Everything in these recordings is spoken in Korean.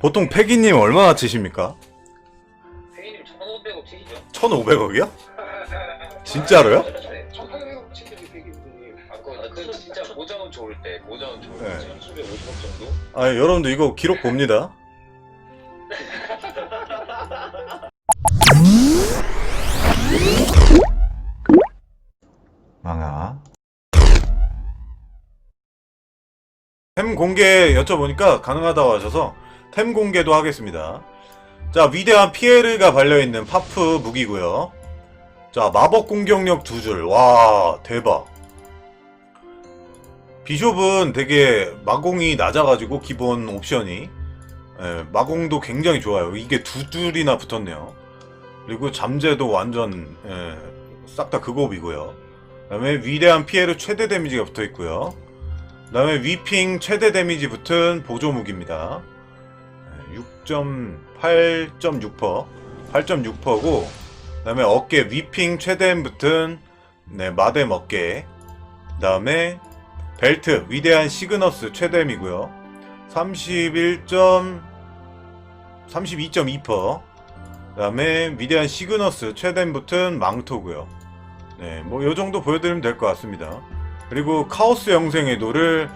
보통 패기님 얼마나 치십니까? 페이님 1,500억 치시죠? 1,500억이요? 진짜로요? 네. 1800원 치들이 되겠니? 아, 그, 그 진짜 모자원 좋을 때, 모자원 좋을 때. 네. 1,750억 정도? 아, 여러분들 이거 기록 봅니다. 망아. 템 공개 여쭤보니까 가능하다고 하셔서 템 공개도 하겠습니다. 자, 위대한 피에르가 발려있는 파프 무기고요 자, 마법 공격력 두 줄. 와, 대박. 비숍은 되게 마공이 낮아가지고 기본 옵션이 예, 마공도 굉장히 좋아요. 이게 두 줄이나 붙었네요. 그리고 잠재도 완전 예, 싹다 극업이고요. 그다음에 위대한 피해를 최대 데미지가 붙어 있고요. 그다음에 위핑 최대 데미지 붙은 보조 무기입니다. 예, 6.8.6%, 8.6%고 그 다음에 어깨 위핑 최대 붙은 네, 마뎀 어깨. 그 다음에 벨트 위대한 시그너스 최대미고요. 31. 32.2%. 그 다음에 위대한 시그너스 최대 붙은 망토고요. 네, 뭐 요 정도 보여드리면 될 것 같습니다. 그리고 카오스 영생의 도를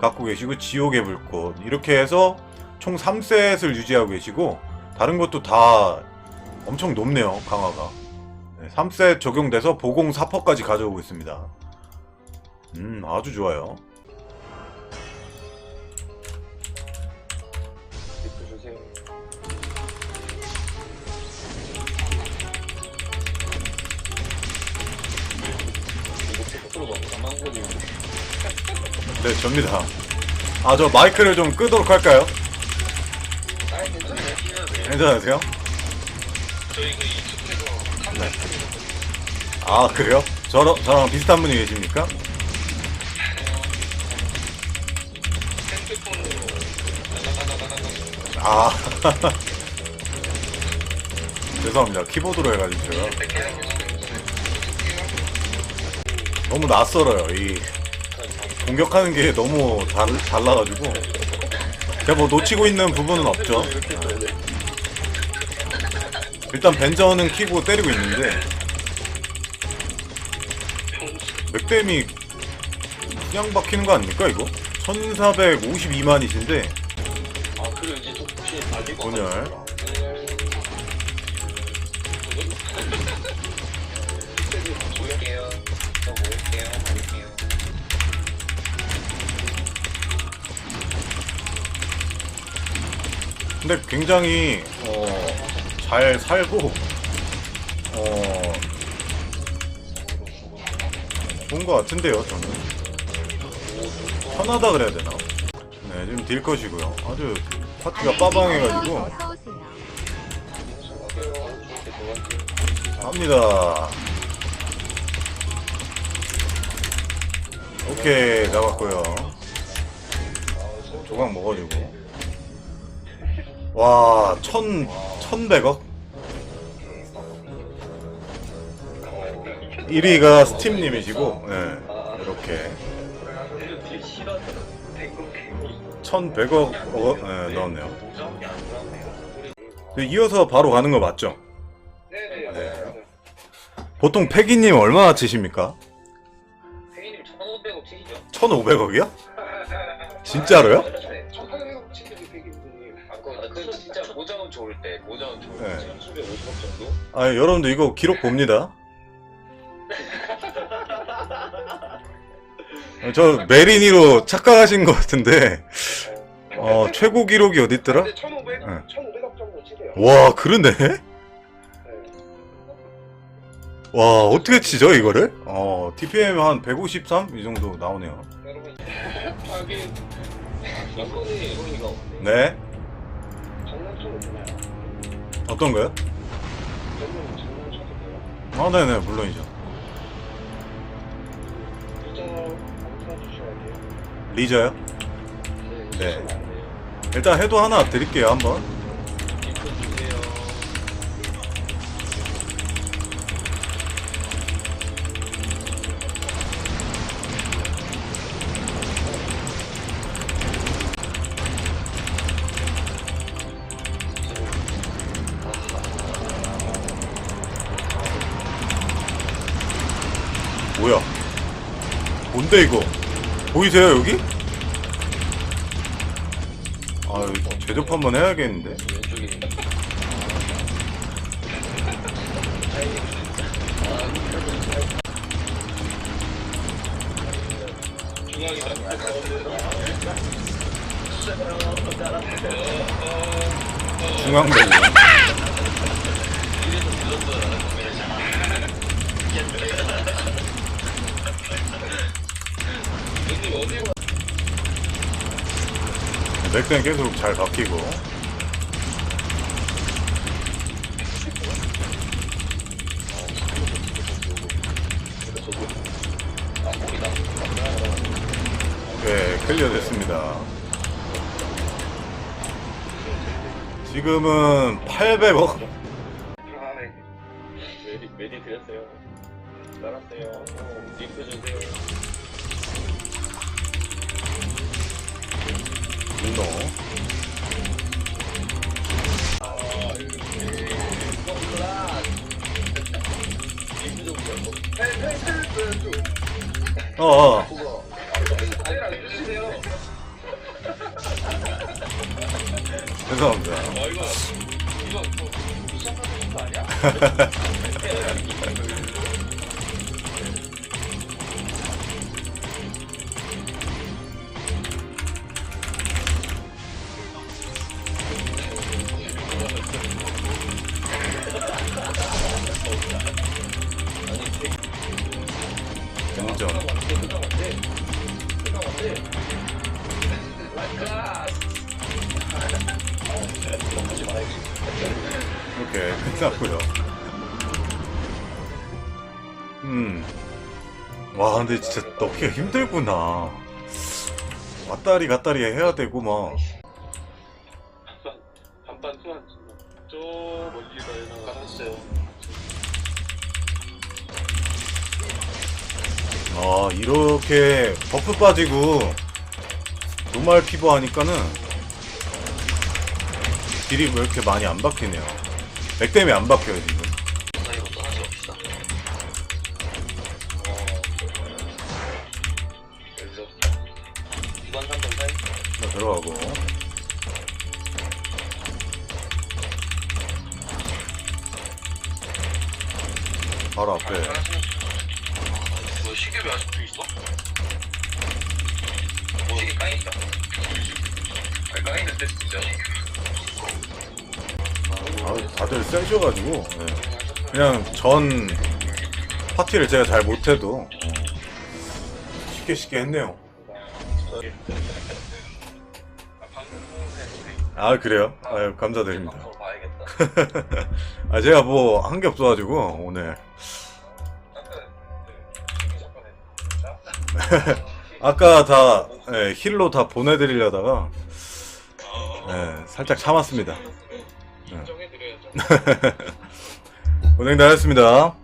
갖고 계시고 지옥의 불꽃 이렇게 해서 총 3셋을 유지하고 계시고 다른 것도 다 엄청 높네요 강화가 네, 3셋 적용돼서 보공 4%까지 가져오고 있습니다 음 아주 좋아요 리프 주세요. 이거 100%가 가만 거지. 네 접니다 아 저 마이크를 좀 끄도록 할까요? 괜찮으세요? 카메라 아 그래요? 저랑, 저랑 비슷한 분이 계십니까? 아 죄송합니다 키보드로 해가지고 제가 너무 낯설어요 이 공격하는 게 너무 달, 달라가지고 제가 뭐 놓치고 있는 부분은 없죠 일단 벤저는 키고 때리고 있는데 맥댐이 그냥 박히는 거 아닙니까 이거? 1452만이신데 아, 그리고 이제 또 혹시 날릴 거 분열. 모일게요. 저 모일게요. 모일게요. 근데 굉장히 어, 잘 살고 어, 좋은 것 같은데요 저는. 편하다 그래야 되나? 네 지금 딜컷이고요. 아주 파티가 빠방해가지고. 합니다. 오케이 나갔고요. 조각 먹어주고 와, 천, 천백억? 1위가 스팀님이시고, 네, 이렇게. 천백억, 어, 네, 넣었네요. 네, 이어서 바로 가는 거 맞죠? 네네. 네. 보통 패기님 얼마나 치십니까? 페이님 1,500억 치시죠? 1500억이요? 진짜로요? 350억 정도? 아 여러분들 이거 기록 봅니다. 저 메리니로 착각하신 것 같은데 어, 최고 기록이 어딨더라? 1,500, 네. 네. 정도 와 그러네? 와 어떻게 치죠 이거를? 어 DPM 한 153? 이 정도 나오네요 네네 네. 장난치고 있나요? 어떤 거요? 장난쳐도 돼요? 아, 네네, 물론이죠. 리저요? 네. 일단 해도 하나 드릴게요, 한번. 뭔데 이거? 보이세요 여기? 아 이거 제접 한번 해야겠는데? 왼쪽에 중앙배구 맥스는 계속 잘 바뀌고 네 클리어 됐습니다 지금은 800억 편안하게. 메디 드렸어요. 날았어요. 링크 주세요. 그거 아니랑 주세요. 죄송합니다 아뭐 렇게 끝났고요. 음와 근데 진짜 넣기가 힘들구나. 왔다리 갔다리 해야 되고 막. 반반 소환 저 멀리 가요. 가셨어요. 아 이렇게 버프 빠지고 노말 피버 하니까는 딜이 왜 이렇게 많이 안 박히네요. 맥 때문에 안 박혀요 지금. 사이로 떠나지 맙시다. 여기서 2번 3번 사이. 자, 들어가고. 바로 앞에. 뭐 시계 왜 아직도 있어? 시계 까있다. 아니 까있는데 진짜. 아, 다들 세셔가지고 네. 그냥 전 파티를 제가 잘 못해도 어, 쉽게 쉽게 했네요 아 그래요? 아유 감사드립니다. 아 제가 뭐 한 게 없어가지고 오늘 아까 다 예, 힐로 다 보내드리려다가 예, 살짝 참았습니다 인정해드려야죠. 고생. 네.